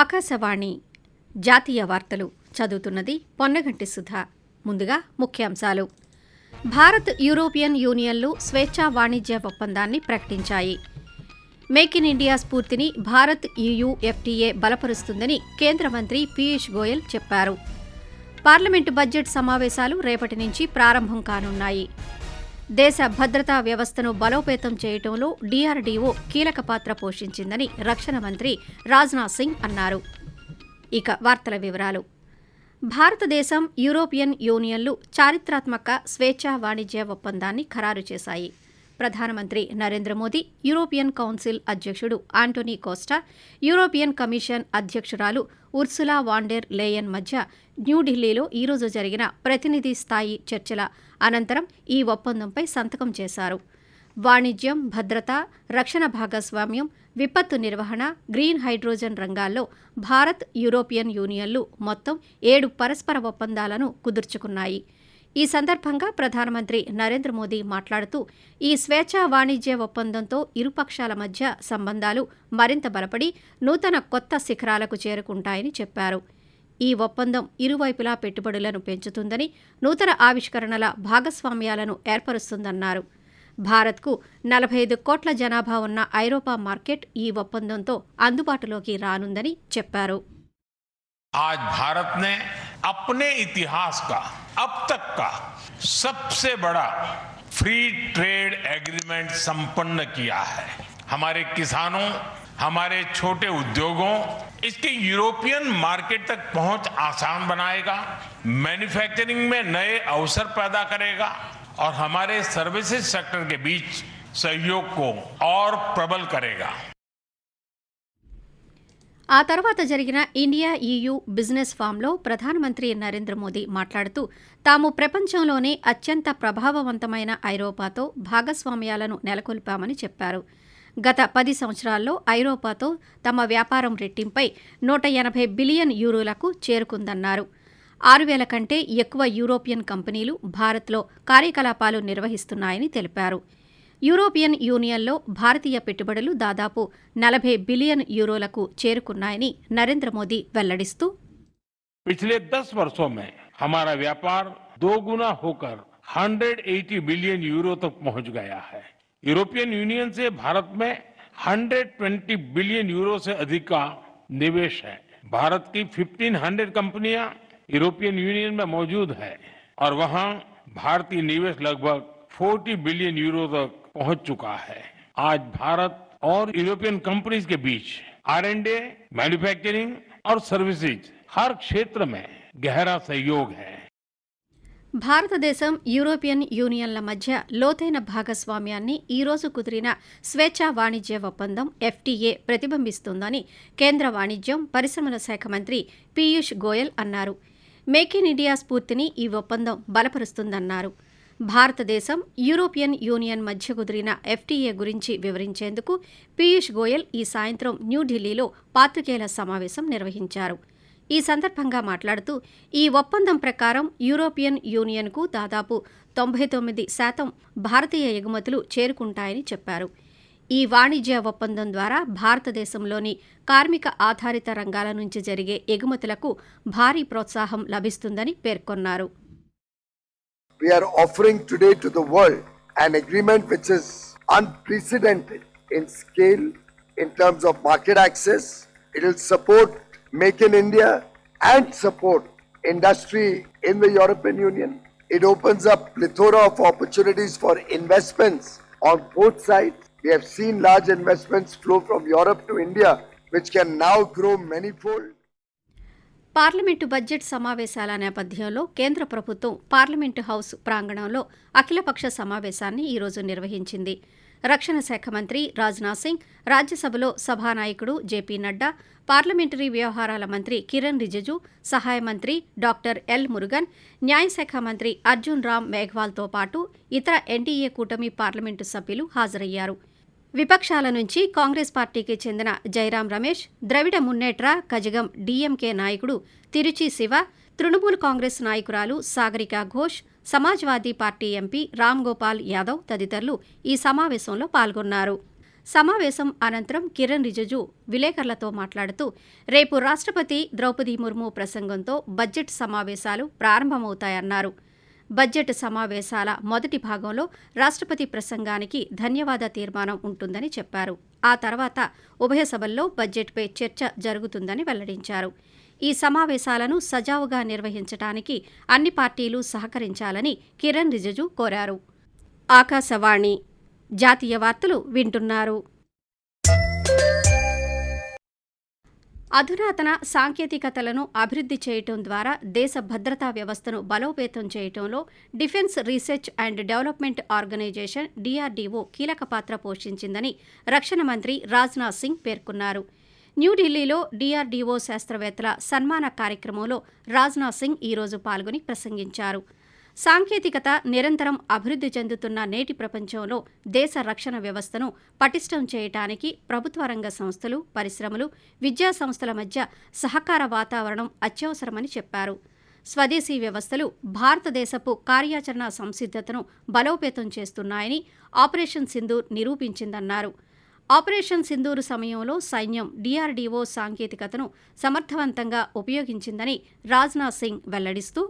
ఆకాశవాణి జాతీయ వార్తలు చదువుతున్నది పొన్నగంటి సుధా. ముందుగా ముఖ్యాంశాలు. భారత్ యూరోపియన్ యూనియన్లు స్వేచ్ఛా వాణిజ్య ఒప్పందాన్ని ప్రకటించాయి. మేక్ ఇన్ ఇండియా స్ఫూర్తిని భారత్ యూయూ ఎఫ్టీఏ బలపరుస్తుందని కేంద్ర మంత్రి పీయూష్ గోయల్ చెప్పారు. పార్లమెంటు బడ్జెట్ సమావేశాలు రేపటి నుంచి ప్రారంభం కానున్నాయి. దేశ భద్రతా వ్యవస్థను బలోపేతం చేయటంలో డీఆర్డీఓ కీలక పాత్ర పోషించిందని రక్షణ మంత్రి రాజ్నాథ్ సింగ్ అన్నారు. ఇక వార్తల వివరాలు. భారతదేశం యూరోపియన్ యూనియన్లు చారిత్రాత్మక స్వేచ్ఛా వాణిజ్య ఒప్పందాన్ని ఖరారు చేశాయి. ప్రధానమంత్రి నరేంద్ర మోదీ యూరోపియన్ కౌన్సిల్ అధ్యక్షుడు ఆంటోనీ కోస్టా యూరోపియన్ కమిషన్ అధ్యక్షురాలు ఉర్సులా వాండెర్ లేయన్ మధ్య న్యూఢిల్లీలో ఈరోజు జరిగిన ప్రతినిధి స్థాయి చర్చల అనంతరం ఈ ఒప్పందంపై సంతకం చేశారు. వాణిజ్యం భద్రత రక్షణ భాగస్వామ్యం విపత్తు నిర్వహణ గ్రీన్ హైడ్రోజన్ రంగాల్లో భారత్ యూరోపియన్ యూనియన్లు మొత్తం ఏడు పరస్పర ఒప్పందాలను కుదుర్చుకున్నాయి. ఈ సందర్భంగా ప్రధానమంత్రి నరేంద్ర మోదీ మాట్లాడుతూ ఈ స్వేచ్ఛా వాణిజ్య ఒప్పందంతో ఇరుపక్షాల మధ్య సంబంధాలు మరింత బలపడి నూతన కొత్త శిఖరాలకు చేరుకుంటాయని చెప్పారు ఈ ఒప్పందం ఇరువైపులా పెట్టుబడులను పెంచుతుందని నూతన ఆవిష్కరణల భాగస్వామ్యాలను ఏర్పరుస్తుందన్నారు భారత్కు నలభై ఐదు కోట్ల జనాభా ఉన్న ఐరోపా మార్కెట్ ఈ ఒప్పందంతో అందుబాటులోకి రానుందని చెప్పారు आज भारत ने अपने इतिहास का अब तक का सबसे बड़ा फ्री ट्रेड एग्रीमेंट संपन्न किया है। हमारे किसानों, हमारे छोटे उद्योगों, इसके यूरोपियन मार्केट तक पहुँच आसान बनाएगा मैन्युफैक्चरिंग में नए अवसर पैदा करेगा और हमारे सर्विसेज़ सेक्टर के बीच सहयोग को और प्रबल करेगा। ఆ తర్వాత జరిగిన ఇండియా ఈయూ బిజినెస్ ఫామ్లో ప్రధానమంత్రి నరేంద్ర మోదీ మాట్లాడుతూ తాము ప్రపంచంలోనే అత్యంత ప్రభావవంతమైన ఐరోపాతో భాగస్వామ్యాలను నెలకొల్పామని చెప్పారు. గత పది సంవత్సరాల్లో ఐరోపాతో తమ వ్యాపారం రెట్టింపై నూట ఎనభై బిలియన్ యూరోలకు చేరుకుందన్నారు. ఆరు వేల కంటే ఎక్కువ యూరోపియన్ కంపెనీలు భారత్లో కార్యకలాపాలు నిర్వహిస్తున్నాయని తెలిపారు. యూరోపియన్ యూనియన్లో భారతీయ పెట్టుబడులు దాదాపు నలభై బిలియన్ యూరోలకు చేరుకున్నాయని నరేంద్ర మోదీ వెల్లడిస్తూ पिछले 10 वर्षों में हमारा व्यापार दो गुना होकर 180 बिलियन यूरो तक पहुंच गया है यूरोपियन यूनियन से भारत में 120 बिलियन यूरो से अधिक का निवेश है भारत की 1500 कंपनियां यूरोपियन यूनियन में मौजूद है और वहां भारतीय निवेश लगभग 40 बिलियन यूरो तक पहुंच चुका है आज भारत और यूरोपियन कंपनीज के बीच आर एंड ए मैन्युफैक्चरिंग और सर्विसेज हर क्षेत्र में गहरा सहयोग है భారతదేశం యూరోపియన్ యూనియన్ల మధ్య లోతైన భాగస్వామ్యాన్ని ఈ రోజు కుదిరిన స్వేచ్ఛా వాణిజ్య ఒప్పందం ఎఫ్టీఏ ప్రతిబింబిస్తుందని కేంద్ర వాణిజ్యం పరిశ్రమల శాఖ మంత్రి పీయూష్ గోయల్ అన్నారు మేక్ ఇన్ ఇండియా స్ఫూర్తిని ఈ ఒప్పందం బలపరుస్తుందన్నారు భారతదేశం యూరోపియన్ యూనియన్ మధ్య కుదిరిన ఎఫ్టీఏ గురించి వివరించేందుకు పీయూష్ గోయల్ ఈ సాయంత్రం న్యూఢిల్లీలో పాత్రికేయుల సమావేశం నిర్వహించారు. ఈ సందర్భంగా మాట్లాడుతూ ఈ ఒప్పందం ప్రకారం యూరోపియన్ యూనియన్కు దాదాపు తొంభై తొమ్మిది శాతం భారతీయ ఎగుమతులు చేరుకుంటాయని చెప్పారు. ఈ వాణిజ్య ఒప్పందం ద్వారా భారతదేశంలోని కార్మిక ఆధారిత రంగాల నుంచి జరిగే ఎగుమతులకు భారీ ప్రోత్సాహం లభిస్తుందని పేర్కొన్నారు. We are offering today to the world an agreement which is unprecedented in scale in terms of market access. It will support Make in India and support industry in the European Union. It opens up plethora of opportunities for investments on both sides. We have seen large investments flow from Europe to India, which can now grow manifold. Parliament budget సమావేశాల నేపథ్యంలో కేంద్ర ప్రభుత్వం parliament house ప్రాంగణంలో అఖిలపక్ష సమావేశాన్ని ఈరోజు నిర్వహించింది. రక్షణ శాఖ మంత్రి రాజ్నాథ్ సింగ్ రాజ్యసభలో సభానాయకుడు జేపీ నడ్డా పార్లమెంటరీ వ్యవహారాల మంత్రి కిరణ్ రిజిజు సహాయ మంత్రి డాక్టర్ ఎల్ మురుగన్ న్యాయశాఖ మంత్రి అర్జున్ రామ్ మేఘ్వాల్తో పాటు ఇతర ఎన్డీఏ కూటమి పార్లమెంటు సభ్యులు హాజరయ్యారు. విపక్షాల నుంచి కాంగ్రెస్ పార్టీకి చెందిన జైరాం రమేష్ ద్రవిడ మున్నేట్ర కజగం డీఎంకే నాయకుడు తిరుచి శివ తృణమూల్ కాంగ్రెస్ నాయకురాలు సాగరిక ఘోష్ సమాజ్వాదీ పార్టీ ఎంపీ రామ్ గోపాల్ యాదవ్ తదితరులు ఈ సమావేశంలో పాల్గొన్నారు. సమావేశం అనంతరం కిరణ్ రిజిజు విలేకరులతో మాట్లాడుతూ రేపు రాష్ట్రపతి ద్రౌపది ముర్ము ప్రసంగంతో బడ్జెట్ సమావేశాలు ప్రారంభమవుతాయన్నారు. బడ్జెట్ సమావేశాల మొదటి భాగంలో రాష్ట్రపతి ప్రసంగానికి ధన్యవాద తీర్మానం ఉంటుందని చెప్పారు. ఆ తర్వాత ఉభయ సభల్లో బడ్జెట్పై చర్చ జరుగుతుందని వెల్లడించారు. ఈ సమావేశాలను సజావుగా నిర్వహించడానికి అన్ని పార్టీలు సహకరించాలని కిరణ్ రిజిజు కోరారు. ఆకాశవాణి జాతీయ వార్తలు వింటున్నారు. అధునాతన సాంకేతికతలను అభివృద్ధి చేయటం ద్వారా దేశ భద్రతా వ్యవస్థను బలోపేతం చేయటంలో defence research and development organisation DRDO కీలక పాత్ర పోషించిందని రక్షణ మంత్రి రాజ్నాథ్ సింగ్ పేర్కొన్నారు. న్యూఢిల్లీలో డీఆర్డీఓ శాస్త్రవేత్తల సన్మాన కార్యక్రమంలో రాజ్నాథ్ సింగ్ ఈరోజు పాల్గొని ప్రసంగించారు. సాంకేతికత నిరంతరం అభివృద్ధి చెందుతున్న నేటి ప్రపంచంలో దేశ రక్షణ వ్యవస్థను పటిష్టం చేయటానికి ప్రభుత్వ రంగ సంస్థలు పరిశ్రమలు విద్యా సంస్థల మధ్య సహకార వాతావరణం అత్యవసరమని చెప్పారు. స్వదేశీ వ్యవస్థలు భారతదేశపు కార్యాచరణ సంసిద్ధతను బలోపేతం చేస్తున్నాయని ఆపరేషన్ సింధూర్ నిరూపించిందన్నారు. ఆపరేషన్ సింధూరు సమయంలో సైన్యం డీఆర్డీఓ సాంకేతికతను సమర్థవంతంగా ఉపయోగించిందని రాజ్నాథ్ సింగ్ వెల్లడిస్తూ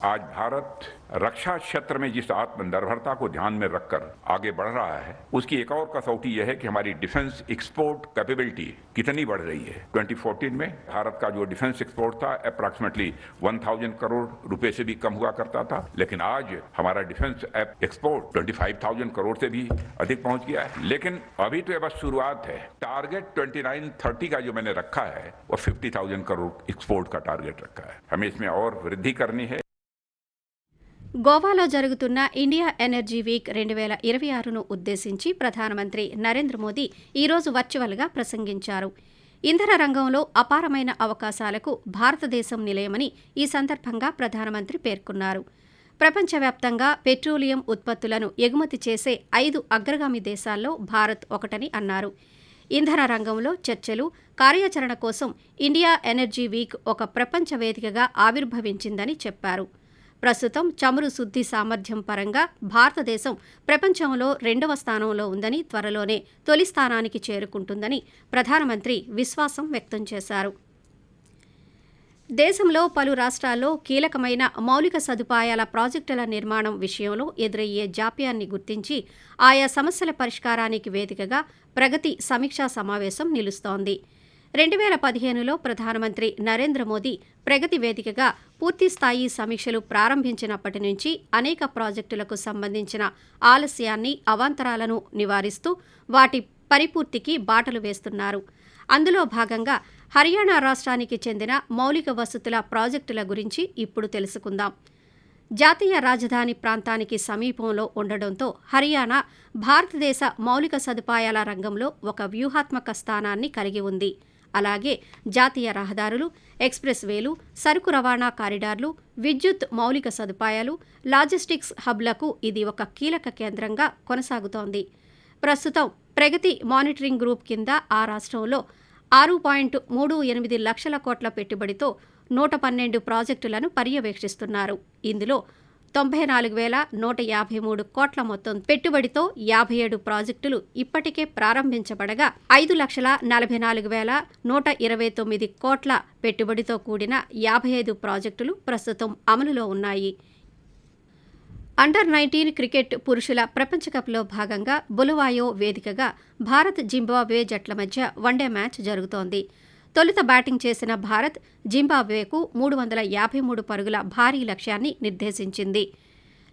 आज भारत रक्षा क्षेत्र में जिस आत्मनिर्भरता को ध्यान में रखकर आगे बढ़ रहा है, उसकी एक और कसौटी यह है कि हमारी डिफेंस एक्सपोर्ट कैपेबिलिटी कितनी बढ़ रही है। 2014 में भारत का जो डिफेंस एक्सपोर्ट था अप्रॉक्सीमेटली 1000 करोड़ रुपए से भी कम हुआ करता था, लेकिन आज हमारा डिफेंस एक्सपोर्ट 25000 करोड़ से भी अधिक पहुँच गया है। लेकिन अभी तो ये बस शुरुआत है। टारगेट 2930 का जो मैंने रखा है वो 50000 करोड़ एक्सपोर्ट का टारगेट रखा है। हमें इसमें और वृद्धि करनी है। గోవాలో జరుగుతున్న ఇండియా ఎనర్జీ వీక్ రెండు వేల ఇరవై ఆరును ఉద్దేశించి ప్రధానమంత్రి నరేంద్ర మోదీ ఈరోజు వర్చువల్గా ప్రసంగించారు. ఇంధన రంగంలో అపారమైన అవకాశాలకు భారతదేశం నిలయమని ఈ సందర్భంగా ప్రధానమంత్రి పేర్కొన్నారు. ప్రపంచవ్యాప్తంగా పెట్రోలియం ఉత్పత్తులను ఎగుమతి చేసే ఐదు అగ్రగామి దేశాల్లో భారత్ ఒకటని అన్నారు. ఇంధన రంగంలో చర్చలు కార్యాచరణ కోసం ఇండియా ఎనర్జీ వీక్ ఒక ప్రపంచ వేదికగా ఆవిర్భవించిందని చెప్పారు. ప్రస్తుతం చమురు శుద్ధి సామర్థ్యం పరంగా భారతదేశం ప్రపంచంలో రెండవ స్థానంలో ఉందని త్వరలోనే తొలి స్థానానికి చేరుకుంటుందని ప్రధానమంత్రి విశ్వాసం వ్యక్తం చేశారు. దేశంలో పలు రాష్ట్రాల్లో కీలకమైన మౌలిక సదుపాయాల ప్రాజెక్టుల నిర్మాణం విషయంలో ఎదురయ్యే జాప్యాన్ని గుర్తించి ఆయా సమస్యల పరిష్కారానికి వేదికగా ప్రగతి సమీక్షా సమావేశం నిలుస్తోంది. రెండు వేల పదిహేనులో ప్రధానమంత్రి నరేంద్ర మోదీ ప్రగతి వేదికగా పూర్తిస్థాయి సమీక్షలు ప్రారంభించినప్పటి నుంచి అనేక ప్రాజెక్టులకు సంబంధించిన ఆలస్యాన్ని అవాంతరాలను నివారిస్తూ వాటి పరిపూర్తికి బాటలు వేస్తున్నారు. అందులో భాగంగా హర్యానా రాష్ట్రానికి చెందిన మౌలిక వసతుల ప్రాజెక్టుల గురించి ఇప్పుడు తెలుసుకుందాం. జాతీయ రాజధాని ప్రాంతానికి సమీపంలో ఉండడంతో హర్యానా భారతదేశ మౌలిక సదుపాయాల రంగంలో ఒక వ్యూహాత్మక స్థానాన్ని కలిగి ఉంది. అలాగే జాతీయ రహదారులు ఎక్స్ప్రెస్ వేలు సరుకు రవాణా కారిడార్లు విద్యుత్ మౌలిక సదుపాయాలు లాజిస్టిక్స్ హబ్లకు ఇది ఒక కీలక కేంద్రంగా కొనసాగుతోంది. ప్రస్తుతం ప్రగతి మానిటరింగ్ గ్రూప్ కింద ఆ రాష్ట్రంలో ఆరు పాయింట్ మూడు ఎనిమిది లక్షల కోట్ల పెట్టుబడితో నూట పన్నెండు ప్రాజెక్టులను పర్యవేక్షిస్తున్నారు. ఇందులో తొంభై నాలుగు వేల నూట యాభై మూడు కోట్ల మొత్తం పెట్టుబడితో యాభై ఏడు ప్రాజెక్టులు ఇప్పటికే ప్రారంభించబడగా ఐదు లక్షల నలభై నాలుగు వేల నూట ఇరవై తొమ్మిది కోట్ల పెట్టుబడితో కూడిన యాభై ఐదు ప్రాజెక్టులు ప్రస్తుతం అమలులో ఉన్నాయి. అండర్ నైన్టీన్ క్రికెట్ పురుషుల ప్రపంచకప్లో భాగంగా బులవాయో వేదికగా భారత్ జింబాబ్వే జట్ల మధ్య వన్డే మ్యాచ్ జరుగుతోంది. తొలుత బ్యాటింగ్ చేసిన భారత్ జింబాబ్వేకు మూడు వందల యాభై మూడు పరుగుల భారీ లక్ష్యాన్ని నిర్దేశించింది.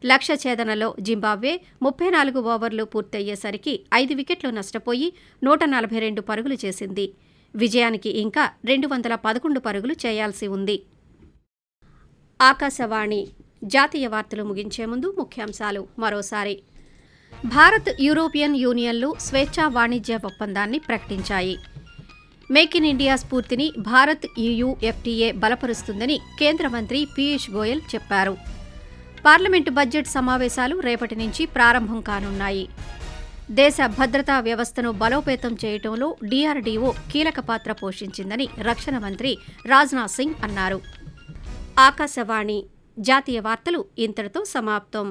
లక్ష్య ఛేదనలో జింబాబ్వే ముప్పై నాలుగు ఓవర్లు పూర్తయ్యేసరికి ఐదు వికెట్లు నష్టపోయి నూట నలభై రెండు పరుగులు చేసింది. విజయానికి ఇంకా రెండు వందల పదకొండు పరుగులు చేయాల్సి ఉంది. ఆకాశవాణి జాతీయ వార్తలు ముగించే ముందు ముఖ్యాంశాలు మరోసారి. భారత్ యూరోపియన్ యూనియన్లు స్వేచ్ఛా వాణిజ్య ఒప్పందాన్ని ప్రకటించాయి. మేక్ ఇన్ ఇండియా స్ఫూర్తిని భారత్ ఈయూ ఎఫ్టీఏ బలపరుస్తుందని కేంద్ర మంత్రి పీయూష్ గోయల్ చెప్పారు. పార్లమెంటు బడ్జెట్ సమావేశాలు రేపటి నుంచి ప్రారంభం కానున్నాయి. దేశ భద్రతా వ్యవస్థను బలోపేతం చేయటంలో డీఆర్డీఓ కీలక పాత్ర పోషించిందని రక్షణ మంత్రి రాజ్నాథ్ సింగ్ అన్నారు. ఆకాశవాణి జాతీయ వార్తలు ఇంతటితో సమాప్తం.